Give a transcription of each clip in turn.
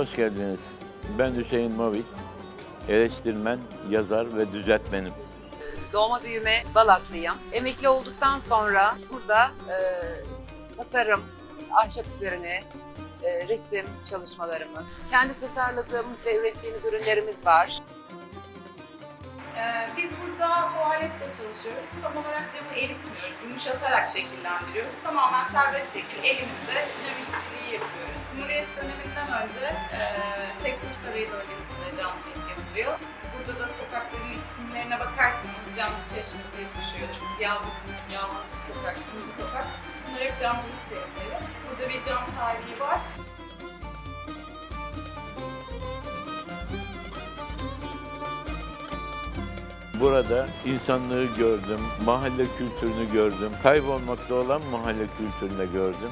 Hoş geldiniz. Ben Hüseyin Movit. Eleştirmen, yazar ve düzeltmenim. Doğma büyüme Balatlıyım. Emekli olduktan sonra burada e, tasarım, ahşap üzerine e, resim çalışmalarımız, kendi tasarladığımız ve ürettiğimiz ürünlerimiz var. Ee, Biz burada bu aletle çalışıyoruz. Tam olarak camı eritmiyoruz, yumuşatarak şekillendiriyoruz. Tamamen serbest şekil elimizde cam işçiliği yapıyoruz. Cumhuriyet döneminden önce e, Tekfur Sarayı bölgesinde camcılık yapılıyor. Burada da sokakların isimlerine bakarsanız Camcı Çeşmesi düşüyor. Yalnız, Yalnızcı Sokak, Sınırcı Sokak. Bunlar hep camcılık terimleri. Burada bir cam tarihi var. Burada insanlığı gördüm, mahalle kültürünü gördüm, kaybolmakta olan mahalle kültürünü gördüm.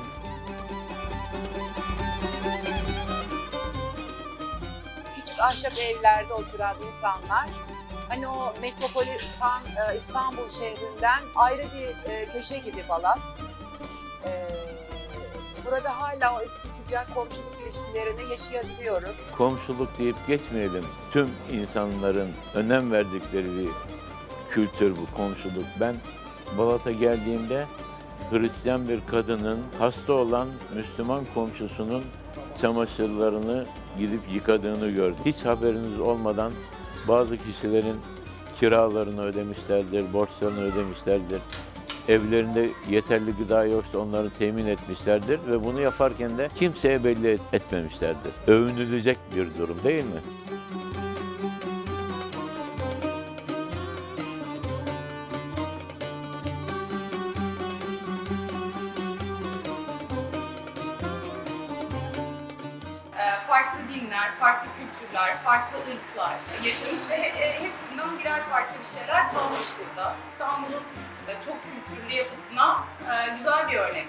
Küçük ahşap evlerde oturan insanlar hani o metropolitan e, İstanbul şehrinden ayrı bir e, köşe gibi Balat. E, burada hala o eski sıcak komşuluk ilişkilerini yaşayabiliyoruz. Komşuluk deyip geçmeyelim. Tüm insanların önem verdikleri bir kültür bu komşuluk. Ben Balat'a geldiğimde Hristiyan bir kadının hasta olan Müslüman komşusunun çamaşırlarını gidip yıkadığını gördüm. Hiç haberiniz olmadan bazı kişilerin kiralarını ödemişlerdir, borçlarını ödemişlerdir. Evlerinde yeterli gıda yoksa onları temin etmişlerdir ve bunu yaparken de kimseye belli et- etmemişlerdir. Övünülecek bir durum değil mi? Ee, farklı dinler, farklı kültürler, farklı ırklar yaşamış ve e, hepsinden birer parça bir şeyler kalmış burada. İstanbul'un e, çok kültürlü yapısına e, güzel bir örnek.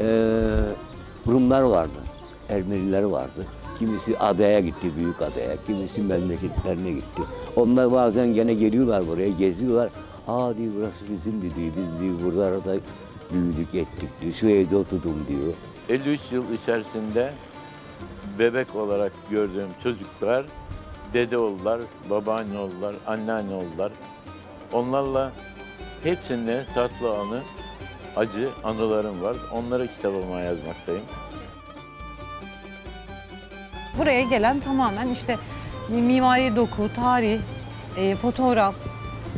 Ee, Rumlar vardı, Ermeniler vardı. Kimisi adaya gitti, büyük adaya, kimisi memleketlerine gitti. Onlar bazen gene geliyorlar buraya, geziyorlar. Aa diyor burası bizim diyor, biz diyor buralarda büyüdük ettik diyor, şu evde oturdum diyor. 53 yıl içerisinde bebek olarak gördüğüm çocuklar dede oldular, babaanne oldular, anneanne oldular. Onlarla hepsinde tatlı anı, acı anılarım var. Onları kitabıma yazmaktayım. Buraya gelen tamamen işte mimari doku, tarih, e, fotoğraf,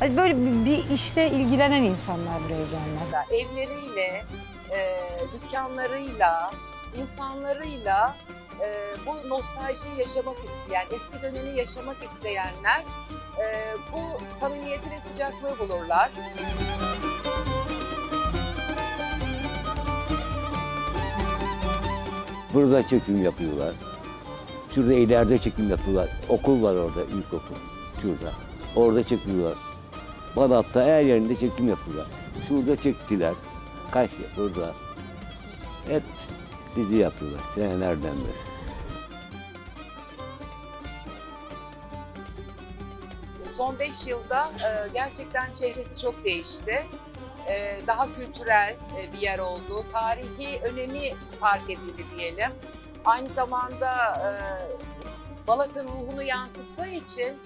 hani böyle bir, bir işle ilgilenen insanlar buraya gelenler. Evleriyle, e, dükkanlarıyla, insanlarıyla e, bu nostaljiyi yaşamak isteyen, eski dönemi yaşamak isteyenler e, bu samimiyeti ve sıcaklığı bulurlar. Burada çekim yapıyorlar. Şurada ileride çekim yapıyorlar. Okul var orada, ilkokul. Şurada. Orada çekiyorlar. Balat'ta her yerinde çekim yapıyorlar. Şurada çektiler. Kaş burada. Hep dizi yapıyorlar senelerden beri. Son 5 yılda e, gerçekten çehresi çok değişti. E, daha kültürel e, bir yer oldu. Tarihi önemi fark edildi diyelim. Aynı zamanda Balat'ın ruhunu yansıttığı için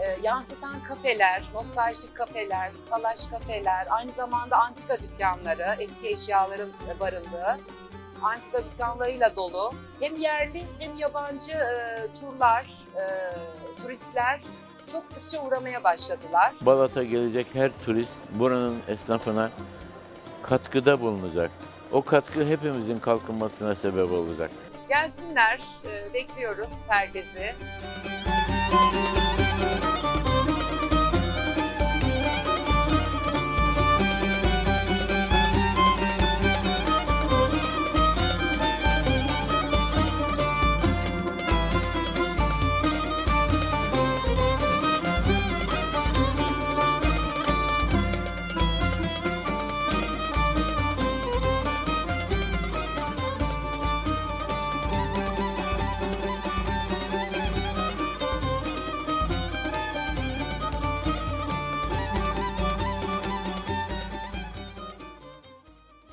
e, yansıtan kafeler, nostaljik kafeler, salaş kafeler, aynı zamanda antika dükkanları, eski eşyaların barındığı antika dükkanlarıyla dolu. Hem yerli hem yabancı e, turlar, e, turistler çok sıkça uğramaya başladılar. Balat'a gelecek her turist buranın esnafına katkıda bulunacak. O katkı hepimizin kalkınmasına sebep olacak. Gelsinler, e, bekliyoruz herkesi.